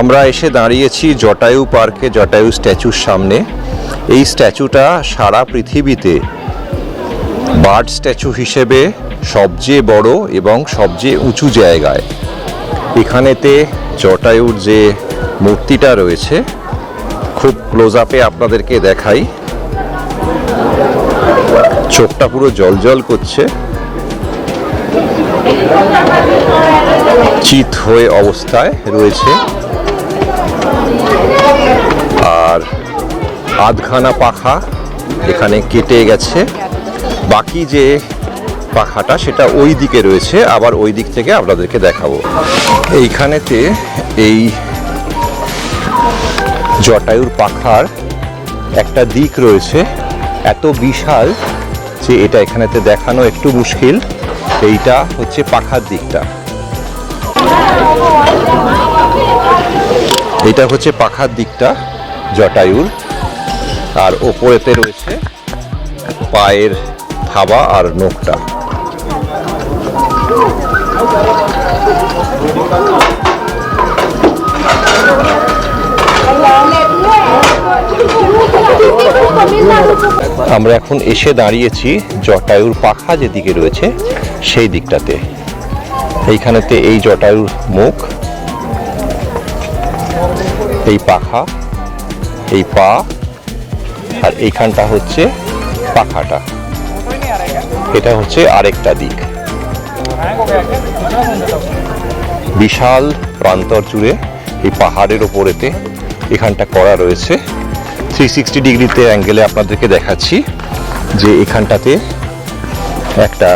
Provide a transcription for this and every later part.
আমরা এসে দাঁড়িয়েছি জটায়ু পার্কে, জটায়ু স্ট্যাচুর সামনে। এই স্ট্যাচুটা সারা পৃথিবীতে বার্ড স্ট্যাচু হিসেবে সবচেয়ে বড় এবং সবচেয়ে উঁচু জায়গায়। এখানেতে জটায়ুর যে মূর্তিটা রয়েছে, খুব ক্লোজ আপে আপনাদেরকে দেখাই। চোখটা পুরো জলজল করছে। চিত হয়ে অবস্থায় রয়েছে। আধখানা পাখা এখানে কেটে গেছে। বাকি যে পাখাটা সেটা ওই দিকে রয়েছে, আবার ওই দিক থেকে আপনাদেরকে দেখাবো। এইখানেতে এই জটায়ুর পাখার একটা দিক রয়েছে। এত বিশাল যে এটা এখানেতে দেখানো একটু মুশকিল। এইটা হচ্ছে পাখার দিকটা। এটা হচ্ছে পাখার দিকটা জটায়ুর। আর ওপরেতে রয়েছে পায়ের থাবা আর নোকটা আমরা এখন এসে দাঁড়িয়েছি জটায়ুর পাখা যেদিকে রয়েছে সেই দিকটাতে। এইখানেতে এই জটায়ুর মুখ, এই পাখা, এই পা আর এইখানটা হচ্ছে পাখাটা। এটা হচ্ছে আরেকটা দিক। বিশাল প্রান্তর জুড়ে এই পাহাড়ের ওপরেতে এখানটা করা রয়েছে। থ্রি সিক্সটি ডিগ্রিতে অ্যাঙ্গেলে আপনাদেরকে দেখাচ্ছি যে এখানটাতে একটা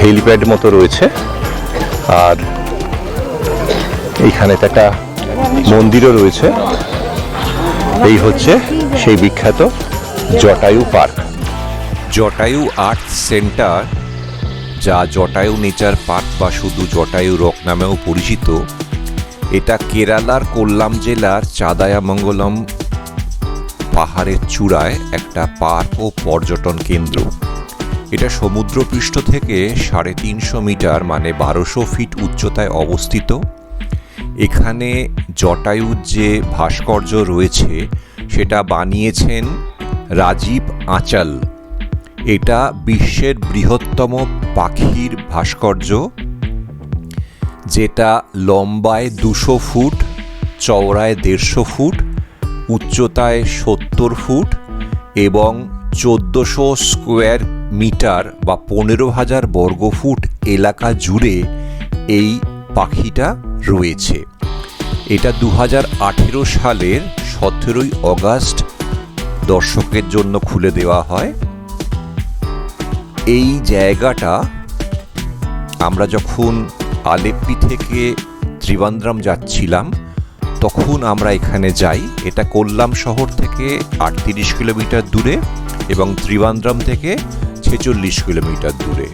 হেলিপ্যাড মতো রয়েছে। আর এইখানে একটা মন্দিরও রয়েছে। এই হচ্ছে সেই বিখ্যাত Jatayu park. Jatayu art centre, যা জটায়ু নেচার পার্ক বা শুধু জটায়ু রক নামেও পরিচিত, এটা কেরালার কোল্লাম জেলার চাদায়ামঙ্গলম পাহাড়ের চূড়ায় একটা পার্ক ও পর্যটন কেন্দ্র। এটা সমুদ্রপৃষ্ঠ থেকে সাড়ে তিনশো মিটার মানে বারোশো ফিট উচ্চতায় অবস্থিত। এখানে জটায়ুর যে ভাস্কর্য রয়েছে, সেটা বানিয়েছেন রাজীব আঁচাল। এটা বিশ্বের বৃহত্তম পাখির ভাস্কর্য, যেটা লম্বায় দুশো ফুট, চওড়ায় দেড়শো ফুট, উচ্চতায় সত্তর ফুট এবং চোদ্দোশো স্কোয়ার মিটার বা পনেরো হাজার বর্গ ফুট এলাকা জুড়ে এই পাখিটা রয়েছে। এটা দু আঠেরো সালের সতেরোই অগাস্ট দর্শকের জন্য খুলে দেওয়া হয়। এই জায়গাটা আমরা যখন আলেপ্পি থেকে ত্রিবান্দ্রাম যাচ্ছিলাম, তখন আমরা এখানে যাই। এটা কোল্লাম শহর থেকে আটত্রিশ কিলোমিটার দূরে এবং ত্রিবান্দ্রাম থেকে ছেচল্লিশ কিলোমিটার দূরে।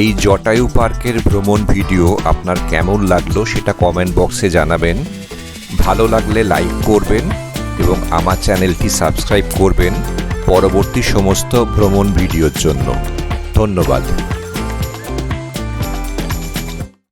এই জটায়ু পার্কের ভ্রমণ ভিডিও আপনার কেমন লাগল সেটা কমেন্ট বক্সে জানাবেন। ভালো লাগলে লাইক করবেন এবং আমার চ্যানেলটি সাবস্ক্রাইব করবেন। পরবর্তী সমস্ত ভ্রমণ ভিডিওর জন্য। ধন্যবাদ।